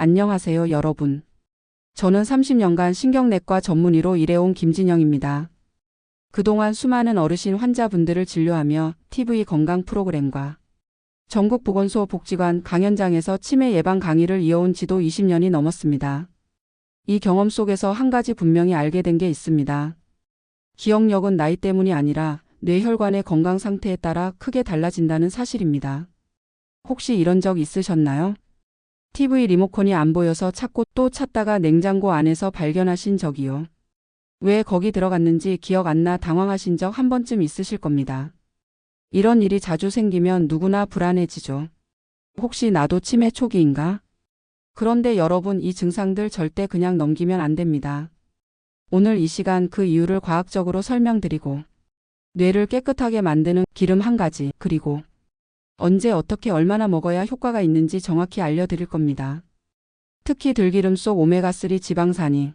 안녕하세요, 여러분. 저는 30년간 신경내과 전문의로 일해온 김진영입니다. 그동안 수많은 어르신 환자분들을 진료하며 TV 건강 프로그램과 전국 보건소 복지관 강연장에서 치매 예방 강의를 이어온 지도 20년이 넘었습니다. 이 경험 속에서 한 가지 분명히 알게 된 게 있습니다. 기억력은 나이 때문이 아니라 뇌혈관의 건강 상태에 따라 크게 달라진다는 사실입니다. 혹시 이런 적 있으셨나요? TV 리모컨이 안 보여서 찾고 또 찾다가 냉장고 안에서 발견하신 적이요. 왜 거기 들어갔는지 기억 안 나 당황하신 적 한 번쯤 있으실 겁니다. 이런 일이 자주 생기면 누구나 불안해지죠. 혹시 나도 치매 초기인가? 그런데 여러분 이 증상들 절대 그냥 넘기면 안 됩니다. 오늘 이 시간 그 이유를 과학적으로 설명드리고 뇌를 깨끗하게 만드는 기름 한 가지 그리고 언제 어떻게 얼마나 먹어야 효과가 있는지 정확히 알려드릴 겁니다. 특히 들기름 속 오메가3 지방산이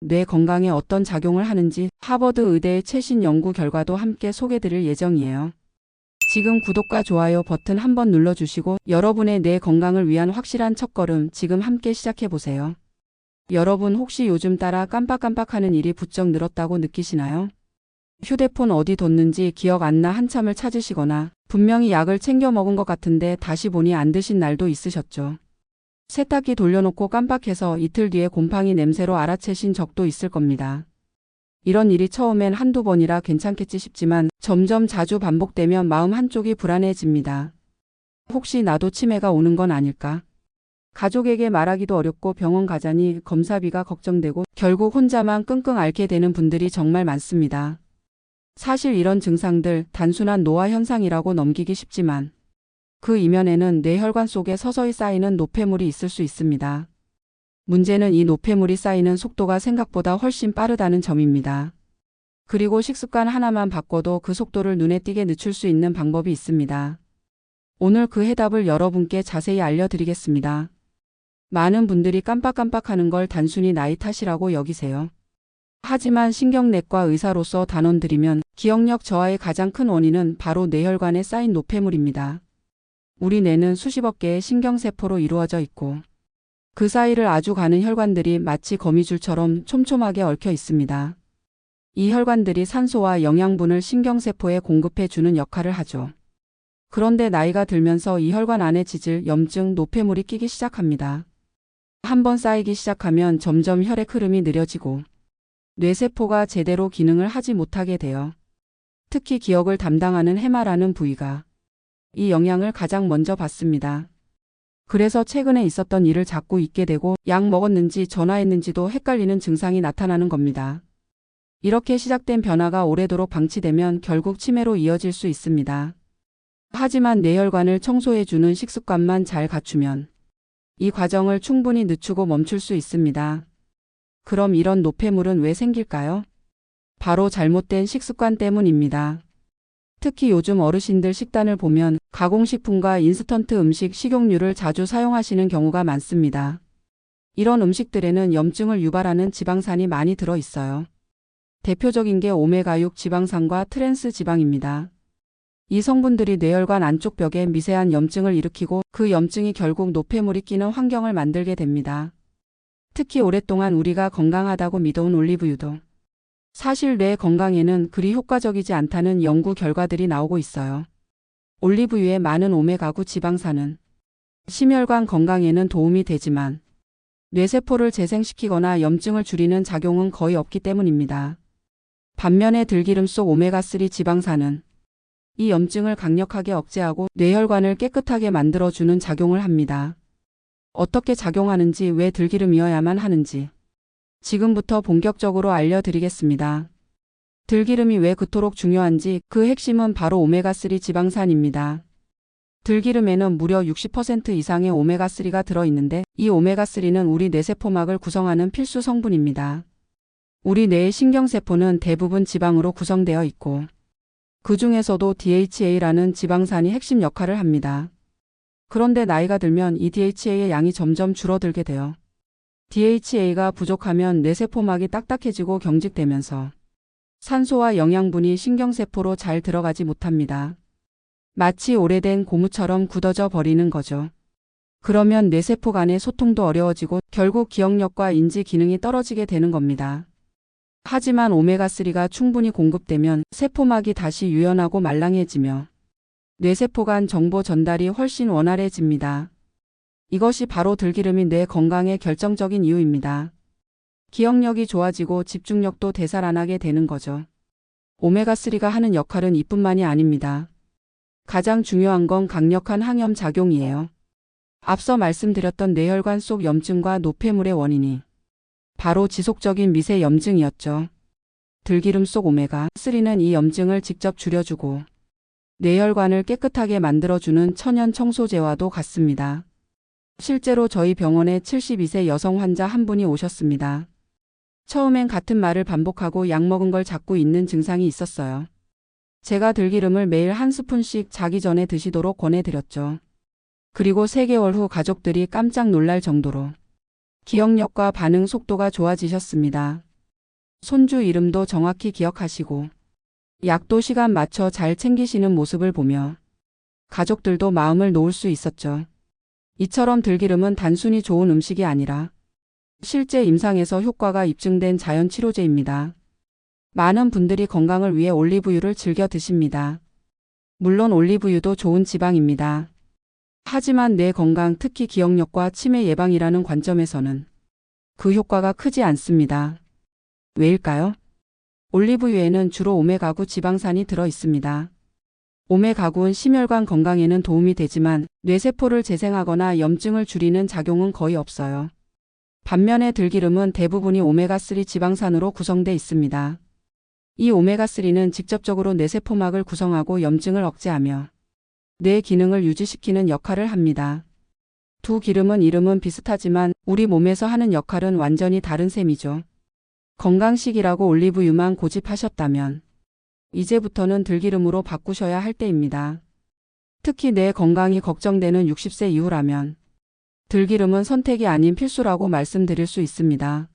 뇌 건강에 어떤 작용을 하는지 하버드 의대의 최신 연구 결과도 함께 소개드릴 예정이에요. 지금 구독과 좋아요 버튼 한번 눌러주시고 여러분의 뇌 건강을 위한 확실한 첫걸음 지금 함께 시작해보세요. 여러분 혹시 요즘 따라 깜빡깜빡하는 일이 부쩍 늘었다고 느끼시나요? 휴대폰 어디 뒀는지 기억 안 나 한참을 찾으시거나 분명히 약을 챙겨 먹은 것 같은데 다시 보니 안 드신 날도 있으셨죠. 세탁기 돌려놓고 깜빡해서 이틀 뒤에 곰팡이 냄새로 알아채신 적도 있을 겁니다. 이런 일이 처음엔 한두 번이라 괜찮겠지 싶지만 점점 자주 반복되면 마음 한쪽이 불안해집니다. 혹시 나도 치매가 오는 건 아닐까? 가족에게 말하기도 어렵고 병원 가자니 검사비가 걱정되고 결국 혼자만 끙끙 앓게 되는 분들이 정말 많습니다. 사실 이런 증상들 단순한 노화 현상이라고 넘기기 쉽지만 그 이면에는 뇌혈관 속에 서서히 쌓이는 노폐물이 있을 수 있습니다. 문제는 이 노폐물이 쌓이는 속도가 생각보다 훨씬 빠르다는 점입니다. 그리고 식습관 하나만 바꿔도 그 속도를 눈에 띄게 늦출 수 있는 방법이 있습니다. 오늘 그 해답을 여러분께 자세히 알려드리겠습니다. 많은 분들이 깜빡깜빡하는 걸 단순히 나이 탓이라고 여기세요. 하지만 신경내과 의사로서 단언드리면 기억력 저하의 가장 큰 원인은 바로 뇌혈관에 쌓인 노폐물입니다. 우리 뇌는 수십억 개의 신경세포로 이루어져 있고 그 사이를 아주 가는 혈관들이 마치 거미줄처럼 촘촘하게 얽혀 있습니다. 이 혈관들이 산소와 영양분을 신경세포에 공급해 주는 역할을 하죠. 그런데 나이가 들면서 이 혈관 안에 지질, 염증, 노폐물이 끼기 시작합니다. 한번 쌓이기 시작하면 점점 혈액 흐름이 느려지고 뇌세포가 제대로 기능을 하지 못하게 돼요. 특히 기억을 담당하는 해마라는 부위가 이 영향을 가장 먼저 받습니다. 그래서 최근에 있었던 일을 자꾸 잊게 되고 약 먹었는지 전화했는지도 헷갈리는 증상이 나타나는 겁니다. 이렇게 시작된 변화가 오래도록 방치되면 결국 치매로 이어질 수 있습니다. 하지만 뇌혈관을 청소해주는 식습관만 잘 갖추면 이 과정을 충분히 늦추고 멈출 수 있습니다. 그럼 이런 노폐물은 왜 생길까요? 바로 잘못된 식습관 때문입니다. 특히 요즘 어르신들 식단을 보면 가공식품과 인스턴트 음식, 식용유를 자주 사용하시는 경우가 많습니다. 이런 음식들에는 염증을 유발하는 지방산이 많이 들어 있어요. 대표적인 게 오메가6 지방산과 트랜스 지방입니다. 이 성분들이 뇌혈관 안쪽 벽에 미세한 염증을 일으키고 그 염증이 결국 노폐물이 끼는 환경을 만들게 됩니다. 특히 오랫동안 우리가 건강하다고 믿어온 올리브유도 사실 뇌 건강에는 그리 효과적이지 않다는 연구 결과들이 나오고 있어요. 올리브유의 많은 오메가9 지방산은 심혈관 건강에는 도움이 되지만 뇌세포를 재생시키거나 염증을 줄이는 작용은 거의 없기 때문입니다. 반면에 들기름 속 오메가3 지방산은 이 염증을 강력하게 억제하고 뇌혈관을 깨끗하게 만들어주는 작용을 합니다. 어떻게 작용하는지 왜 들기름이어야만 하는지 지금부터 본격적으로 알려드리겠습니다. 들기름이 왜 그토록 중요한지 그 핵심은 바로 오메가3 지방산입니다. 들기름에는 무려 60% 이상의 오메가3가 들어있는데 이 오메가3는 우리 뇌세포막을 구성하는 필수 성분입니다. 우리 뇌의 신경세포는 대부분 지방으로 구성되어 있고 그 중에서도 DHA라는 지방산이 핵심 역할을 합니다. 그런데 나이가 들면 이 DHA의 양이 점점 줄어들게 돼요. DHA가 부족하면 뇌세포막이 딱딱해지고 경직되면서 산소와 영양분이 신경세포로 잘 들어가지 못합니다. 마치 오래된 고무처럼 굳어져 버리는 거죠. 그러면 뇌세포 간의 소통도 어려워지고 결국 기억력과 인지 기능이 떨어지게 되는 겁니다. 하지만 오메가3가 충분히 공급되면 세포막이 다시 유연하고 말랑해지며 뇌세포 간 정보 전달이 훨씬 원활해집니다. 이것이 바로 들기름이 뇌 건강의 결정적인 이유입니다. 기억력이 좋아지고 집중력도 되살아나게 되는 거죠. 오메가3가 하는 역할은 이뿐만이 아닙니다. 가장 중요한 건 강력한 항염 작용이에요. 앞서 말씀드렸던 뇌혈관 속 염증과 노폐물의 원인이 바로 지속적인 미세 염증이었죠. 들기름 속 오메가3는 이 염증을 직접 줄여주고 뇌혈관을 깨끗하게 만들어주는 천연 청소제와도 같습니다. 실제로 저희 병원에 72세 여성 환자 한 분이 오셨습니다. 처음엔 같은 말을 반복하고 약 먹은 걸 잡고 있는 증상이 있었어요. 제가 들기름을 매일 한 스푼씩 자기 전에 드시도록 권해드렸죠. 그리고 3개월 후 가족들이 깜짝 놀랄 정도로 기억력과 반응 속도가 좋아지셨습니다. 손주 이름도 정확히 기억하시고 약도 시간 맞춰 잘 챙기시는 모습을 보며 가족들도 마음을 놓을 수 있었죠. 이처럼 들기름은 단순히 좋은 음식이 아니라 실제 임상에서 효과가 입증된 자연 치료제입니다. 많은 분들이 건강을 위해 올리브유를 즐겨 드십니다. 물론 올리브유도 좋은 지방입니다. 하지만 뇌 건강, 특히 기억력과 치매 예방이라는 관점에서는 그 효과가 크지 않습니다. 왜일까요? 올리브유에는 주로 오메가9 지방산이 들어 있습니다. 오메가9는 심혈관 건강에는 도움이 되지만 뇌세포를 재생하거나 염증을 줄이는 작용은 거의 없어요. 반면에 들기름은 대부분이 오메가3 지방산으로 구성돼 있습니다. 이 오메가3는 직접적으로 뇌세포막을 구성하고 염증을 억제하며 뇌 기능을 유지시키는 역할을 합니다. 두 기름은 이름은 비슷하지만 우리 몸에서 하는 역할은 완전히 다른 셈이죠. 건강식이라고 올리브유만 고집하셨다면 이제부터는 들기름으로 바꾸셔야 할 때입니다. 특히 내 건강이 걱정되는 60세 이후라면 들기름은 선택이 아닌 필수라고 말씀드릴 수 있습니다.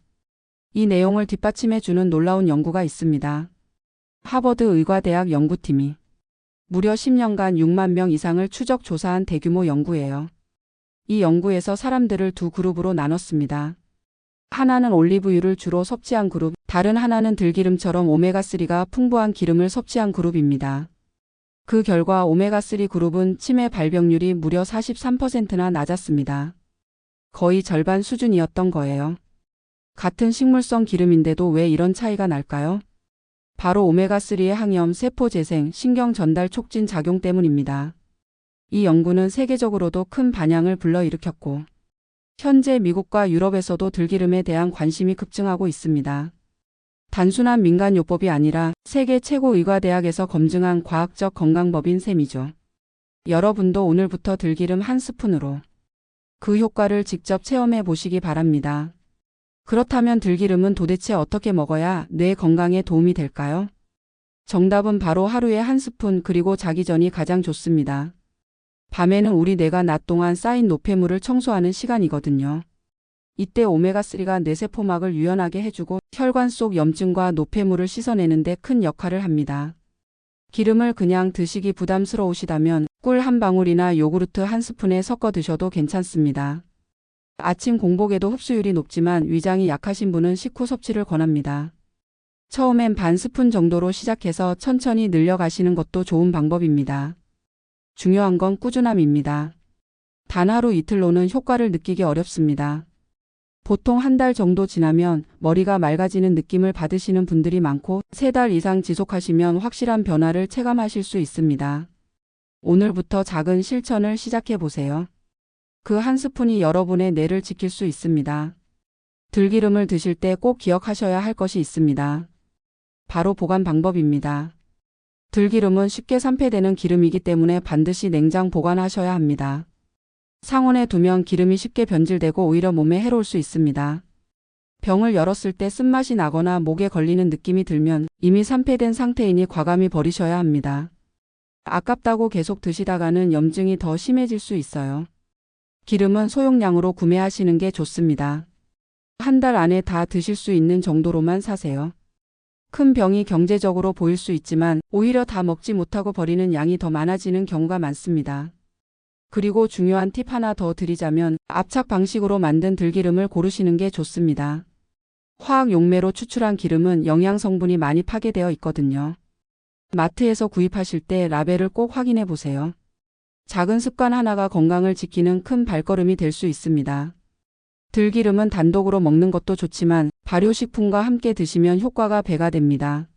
이 내용을 뒷받침해 주는 놀라운 연구가 있습니다. 하버드 의과대학 연구팀이 무려 10년간 6만 명 이상을 추적 조사한 대규모 연구예요. 이 연구에서 사람들을 두 그룹으로 나눴습니다. 하나는 올리브유를 주로 섭취한 그룹, 다른 하나는 들기름처럼 오메가3가 풍부한 기름을 섭취한 그룹입니다. 그 결과 오메가3 그룹은 치매 발병률이 무려 43%나 낮았습니다. 거의 절반 수준이었던 거예요. 같은 식물성 기름인데도 왜 이런 차이가 날까요? 바로 오메가3의 항염, 세포 재생, 신경 전달 촉진 작용 때문입니다. 이 연구는 세계적으로도 큰 반향을 불러일으켰고, 현재 미국과 유럽에서도 들기름에 대한 관심이 급증하고 있습니다. 단순한 민간요법이 아니라 세계 최고 의과대학에서 검증한 과학적 건강법인 셈이죠. 여러분도 오늘부터 들기름 한 스푼으로 그 효과를 직접 체험해 보시기 바랍니다. 그렇다면 들기름은 도대체 어떻게 먹어야 뇌 건강에 도움이 될까요? 정답은 바로 하루에 한 스푼 그리고 자기 전이 가장 좋습니다. 밤에는 우리 뇌가 낮 동안 쌓인 노폐물을 청소하는 시간이거든요. 이때 오메가3가 뇌세포막을 유연하게 해주고 혈관 속 염증과 노폐물을 씻어내는 데 큰 역할을 합니다. 기름을 그냥 드시기 부담스러우시다면 꿀 한 방울이나 요구르트 한 스푼에 섞어 드셔도 괜찮습니다. 아침 공복에도 흡수율이 높지만 위장이 약하신 분은 식후 섭취를 권합니다. 처음엔 반 스푼 정도로 시작해서 천천히 늘려가시는 것도 좋은 방법입니다. 중요한 건 꾸준함입니다. 단 하루 이틀로는 효과를 느끼기 어렵습니다. 보통 한 달 정도 지나면 머리가 맑아지는 느낌을 받으시는 분들이 많고 세 달 이상 지속하시면 확실한 변화를 체감하실 수 있습니다. 오늘부터 작은 실천을 시작해 보세요. 그 한 스푼이 여러분의 뇌를 지킬 수 있습니다. 들기름을 드실 때 꼭 기억하셔야 할 것이 있습니다. 바로 보관 방법입니다. 들기름은 쉽게 산패되는 기름이기 때문에 반드시 냉장 보관하셔야 합니다. 상온에 두면 기름이 쉽게 변질되고 오히려 몸에 해로울 수 있습니다. 병을 열었을 때 쓴맛이 나거나 목에 걸리는 느낌이 들면 이미 산패된 상태이니 과감히 버리셔야 합니다. 아깝다고 계속 드시다가는 염증이 더 심해질 수 있어요. 기름은 소용량으로 구매하시는 게 좋습니다. 한 달 안에 다 드실 수 있는 정도로만 사세요. 큰 병이 경제적으로 보일 수 있지만 오히려 다 먹지 못하고 버리는 양이 더 많아지는 경우가 많습니다. 그리고 중요한 팁 하나 더 드리자면 압착 방식으로 만든 들기름을 고르시는 게 좋습니다. 화학 용매로 추출한 기름은 영양 성분이 많이 파괴되어 있거든요. 마트에서 구입하실 때 라벨을 꼭 확인해 보세요. 작은 습관 하나가 건강을 지키는 큰 발걸음이 될 수 있습니다. 들기름은 단독으로 먹는 것도 좋지만 발효식품과 함께 드시면 효과가 배가 됩니다.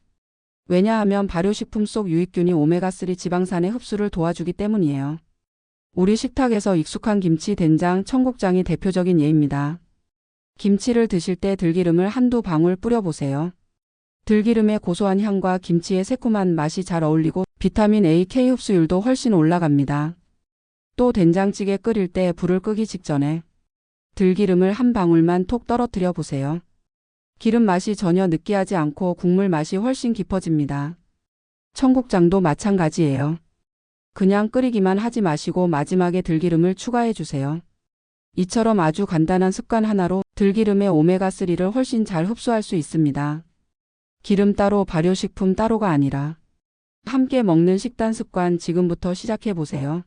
왜냐하면 발효식품 속 유익균이 오메가3 지방산의 흡수를 도와주기 때문이에요. 우리 식탁에서 익숙한 김치, 된장, 청국장이 대표적인 예입니다. 김치를 드실 때 들기름을 한두 방울 뿌려보세요. 들기름의 고소한 향과 김치의 새콤한 맛이 잘 어울리고 비타민 A, K 흡수율도 훨씬 올라갑니다. 또 된장찌개 끓일 때 불을 끄기 직전에 들기름을 한 방울만 톡 떨어뜨려 보세요. 기름 맛이 전혀 느끼하지 않고 국물 맛이 훨씬 깊어집니다. 청국장도 마찬가지예요. 그냥 끓이기만 하지 마시고 마지막에 들기름을 추가해 주세요. 이처럼 아주 간단한 습관 하나로 들기름의 오메가3를 훨씬 잘 흡수할 수 있습니다. 기름 따로 발효식품 따로가 아니라 함께 먹는 식단 습관 지금부터 시작해 보세요.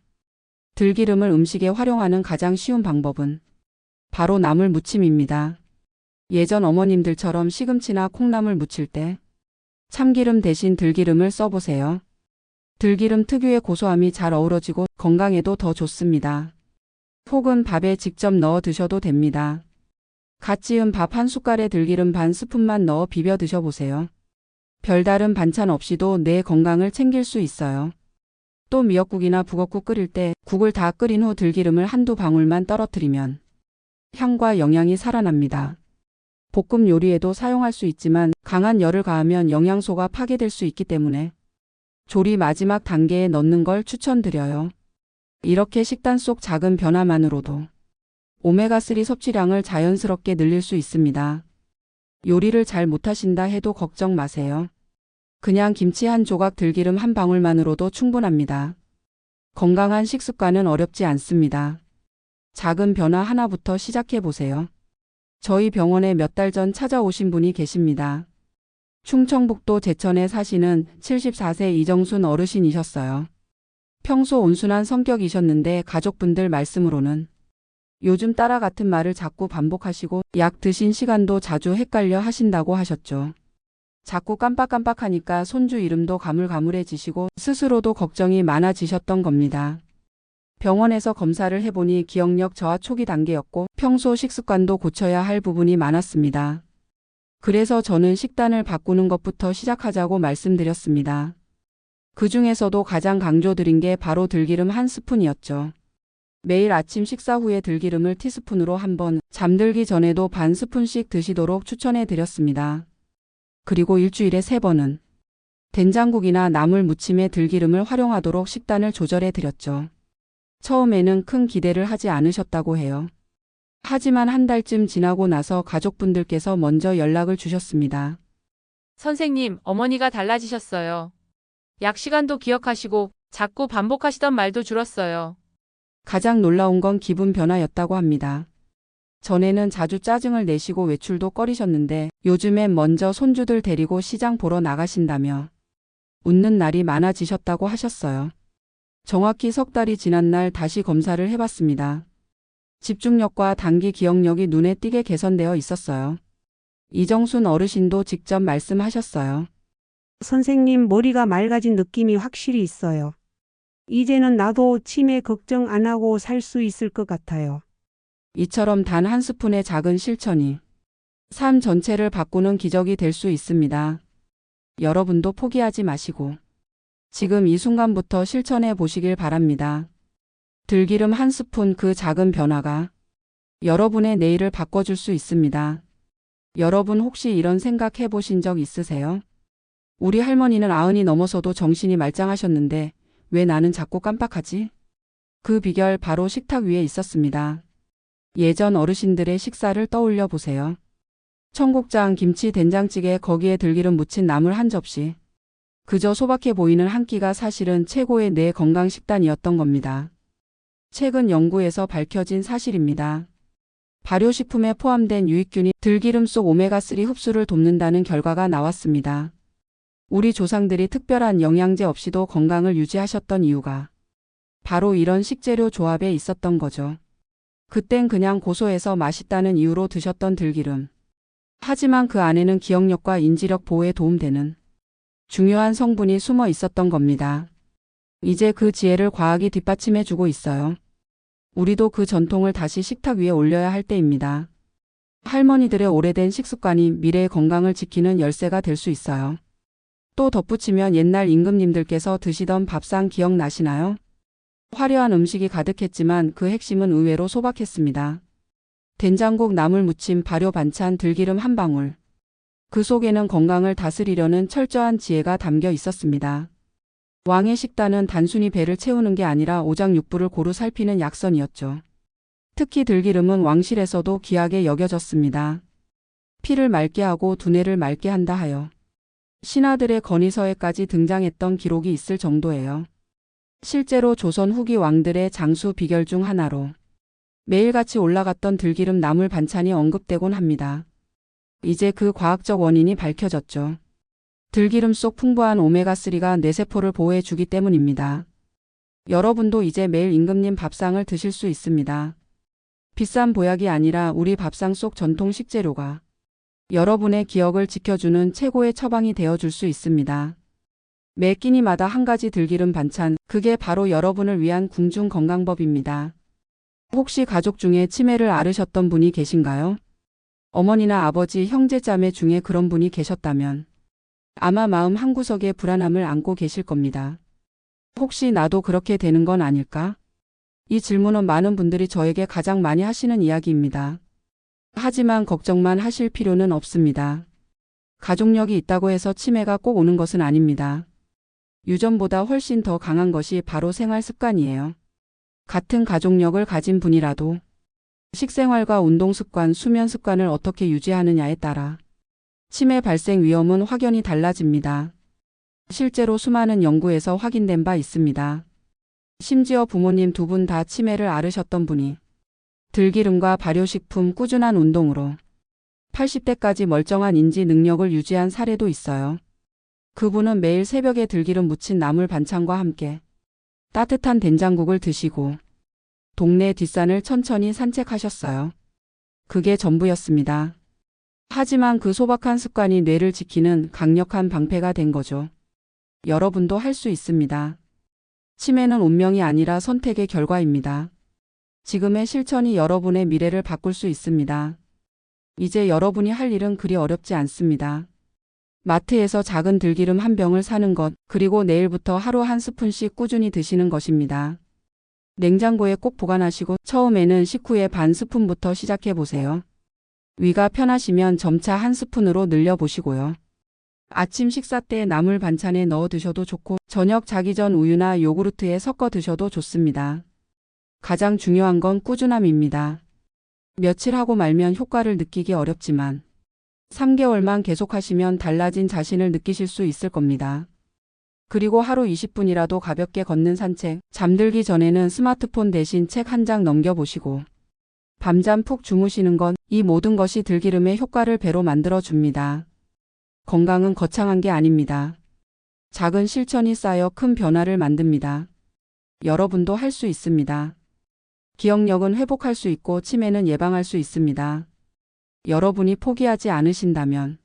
들기름을 음식에 활용하는 가장 쉬운 방법은 바로 나물 무침입니다. 예전 어머님들처럼 시금치나 콩나물 무칠 때 참기름 대신 들기름을 써보세요. 들기름 특유의 고소함이 잘 어우러지고 건강에도 더 좋습니다. 혹은 밥에 직접 넣어 드셔도 됩니다. 갓 지은 밥 한 숟갈에 들기름 반 스푼만 넣어 비벼 드셔보세요. 별다른 반찬 없이도 내 건강을 챙길 수 있어요. 또 미역국이나 북엇국 끓일 때 국을 다 끓인 후 들기름을 한두 방울만 떨어뜨리면 향과 영양이 살아납니다. 볶음 요리에도 사용할 수 있지만 강한 열을 가하면 영양소가 파괴될 수 있기 때문에 조리 마지막 단계에 넣는 걸 추천드려요. 이렇게 식단 속 작은 변화만으로도 오메가3 섭취량을 자연스럽게 늘릴 수 있습니다. 요리를 잘 못하신다 해도 걱정 마세요. 그냥 김치 한 조각 들기름 한 방울만으로도 충분합니다. 건강한 식습관은 어렵지 않습니다. 작은 변화 하나부터 시작해 보세요. 저희 병원에 몇 달 전 찾아오신 분이 계십니다. 충청북도 제천에 사시는 74세 이정순 어르신이셨어요. 평소 온순한 성격이셨는데 가족분들 말씀으로는 요즘 따라 같은 말을 자꾸 반복하시고 약 드신 시간도 자주 헷갈려 하신다고 하셨죠. 자꾸 깜빡깜빡하니까 손주 이름도 가물가물해지시고 스스로도 걱정이 많아지셨던 겁니다. 병원에서 검사를 해보니 기억력 저하 초기 단계였고 평소 식습관도 고쳐야 할 부분이 많았습니다. 그래서 저는 식단을 바꾸는 것부터 시작하자고 말씀드렸습니다. 그 중에서도 가장 강조드린 게 바로 들기름 한 스푼이었죠. 매일 아침 식사 후에 들기름을 티스푼으로 한 번, 잠들기 전에도 반 스푼씩 드시도록 추천해 드렸습니다. 그리고 일주일에 세 번은 된장국이나 나물 무침에 들기름을 활용하도록 식단을 조절해 드렸죠. 처음에는 큰 기대를 하지 않으셨다고 해요. 하지만 한 달쯤 지나고 나서 가족분들께서 먼저 연락을 주셨습니다. 선생님, 어머니가 달라지셨어요. 약 시간도 기억하시고 자꾸 반복하시던 말도 줄었어요. 가장 놀라운 건 기분 변화였다고 합니다. 전에는 자주 짜증을 내시고 외출도 꺼리셨는데 요즘엔 먼저 손주들 데리고 시장 보러 나가신다며 웃는 날이 많아지셨다고 하셨어요. 정확히 석 달이 지난 날 다시 검사를 해봤습니다. 집중력과 단기 기억력이 눈에 띄게 개선되어 있었어요. 이정순 어르신도 직접 말씀하셨어요. 선생님 머리가 맑아진 느낌이 확실히 있어요. 이제는 나도 치매 걱정 안 하고 살 수 있을 것 같아요. 이처럼 단 한 스푼의 작은 실천이 삶 전체를 바꾸는 기적이 될 수 있습니다. 여러분도 포기하지 마시고 지금 이 순간부터 실천해 보시길 바랍니다. 들기름 한 스푼 그 작은 변화가 여러분의 내일을 바꿔줄 수 있습니다. 여러분 혹시 이런 생각 해보신 적 있으세요? 우리 할머니는 아흔이 넘어서도 정신이 말짱하셨는데 왜 나는 자꾸 깜빡하지? 그 비결 바로 식탁 위에 있었습니다. 예전 어르신들의 식사를 떠올려 보세요. 청국장, 김치, 된장찌개 거기에 들기름 묻힌 나물 한 접시. 그저 소박해 보이는 한 끼가 사실은 최고의 뇌 건강 식단이었던 겁니다. 최근 연구에서 밝혀진 사실입니다. 발효식품에 포함된 유익균이 들기름 속 오메가3 흡수를 돕는다는 결과가 나왔습니다. 우리 조상들이 특별한 영양제 없이도 건강을 유지하셨던 이유가 바로 이런 식재료 조합에 있었던 거죠. 그땐 그냥 고소해서 맛있다는 이유로 드셨던 들기름. 하지만 그 안에는 기억력과 인지력 보호에 도움되는 중요한 성분이 숨어 있었던 겁니다. 이제 그 지혜를 과학이 뒷받침해 주고 있어요. 우리도 그 전통을 다시 식탁 위에 올려야 할 때입니다. 할머니들의 오래된 식습관이 미래의 건강을 지키는 열쇠가 될 수 있어요. 또 덧붙이면 옛날 임금님들께서 드시던 밥상 기억나시나요? 화려한 음식이 가득했지만 그 핵심은 의외로 소박했습니다. 된장국 나물 무침 발효 반찬 들기름 한 방울. 그 속에는 건강을 다스리려는 철저한 지혜가 담겨 있었습니다. 왕의 식단은 단순히 배를 채우는 게 아니라 오장육부를 고루 살피는 약선이었죠. 특히 들기름은 왕실에서도 귀하게 여겨졌습니다. 피를 맑게 하고 두뇌를 맑게 한다 하여 신하들의 건의서에까지 등장했던 기록이 있을 정도예요. 실제로 조선 후기 왕들의 장수 비결 중 하나로 매일같이 올라갔던 들기름 나물 반찬이 언급되곤 합니다. 이제 그 과학적 원인이 밝혀졌죠. 들기름 속 풍부한 오메가3가 뇌세포를 보호해 주기 때문입니다. 여러분도 이제 매일 임금님 밥상을 드실 수 있습니다. 비싼 보약이 아니라 우리 밥상 속 전통 식재료가 여러분의 기억을 지켜주는 최고의 처방이 되어줄 수 있습니다. 매 끼니마다 한 가지 들기름 반찬, 그게 바로 여러분을 위한 궁중 건강법입니다. 혹시 가족 중에 치매를 앓으셨던 분이 계신가요? 어머니나 아버지, 형제, 자매 중에 그런 분이 계셨다면 아마 마음 한구석에 불안함을 안고 계실 겁니다. 혹시 나도 그렇게 되는 건 아닐까? 이 질문은 많은 분들이 저에게 가장 많이 하시는 이야기입니다. 하지만 걱정만 하실 필요는 없습니다. 가족력이 있다고 해서 치매가 꼭 오는 것은 아닙니다. 유전보다 훨씬 더 강한 것이 바로 생활 습관이에요. 같은 가족력을 가진 분이라도 식생활과 운동 습관, 수면 습관을 어떻게 유지하느냐에 따라 치매 발생 위험은 확연히 달라집니다. 실제로 수많은 연구에서 확인된 바 있습니다. 심지어 부모님 두 분 다 치매를 앓으셨던 분이 들기름과 발효식품 꾸준한 운동으로 80대까지 멀쩡한 인지 능력을 유지한 사례도 있어요. 그분은 매일 새벽에 들기름 묻힌 나물 반찬과 함께 따뜻한 된장국을 드시고 동네 뒷산을 천천히 산책하셨어요. 그게 전부였습니다. 하지만 그 소박한 습관이 뇌를 지키는 강력한 방패가 된 거죠. 여러분도 할 수 있습니다. 치매는 운명이 아니라 선택의 결과입니다. 지금의 실천이 여러분의 미래를 바꿀 수 있습니다. 이제 여러분이 할 일은 그리 어렵지 않습니다. 마트에서 작은 들기름 한 병을 사는 것, 그리고 내일부터 하루 한 스푼씩 꾸준히 드시는 것입니다. 냉장고에 꼭 보관하시고 처음에는 식후에 반 스푼부터 시작해 보세요. 위가 편하시면 점차 한 스푼으로 늘려 보시고요. 아침 식사 때 나물 반찬에 넣어 드셔도 좋고 저녁 자기 전 우유나 요구르트에 섞어 드셔도 좋습니다. 가장 중요한 건 꾸준함입니다. 며칠 하고 말면 효과를 느끼기 어렵지만 3개월만 계속하시면 달라진 자신을 느끼실 수 있을 겁니다. 그리고 하루 20분이라도 가볍게 걷는 산책, 잠들기 전에는 스마트폰 대신 책 한 장 넘겨보시고 밤잠 푹 주무시는 건 이 모든 것이 들기름의 효과를 배로 만들어 줍니다. 건강은 거창한 게 아닙니다. 작은 실천이 쌓여 큰 변화를 만듭니다. 여러분도 할 수 있습니다. 기억력은 회복할 수 있고 치매는 예방할 수 있습니다. 여러분이 포기하지 않으신다면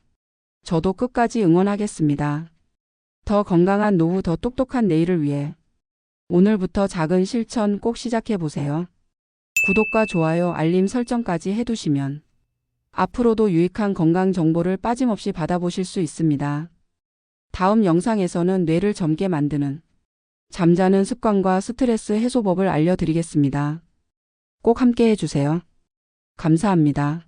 저도 끝까지 응원하겠습니다. 더 건강한 노후, 더 똑똑한 내일을 위해 오늘부터 작은 실천 꼭 시작해 보세요. 구독과 좋아요, 알림 설정까지 해두시면 앞으로도 유익한 건강 정보를 빠짐없이 받아보실 수 있습니다. 다음 영상에서는 뇌를 젊게 만드는 잠자는 습관과 스트레스 해소법을 알려드리겠습니다. 꼭 함께 해주세요. 감사합니다.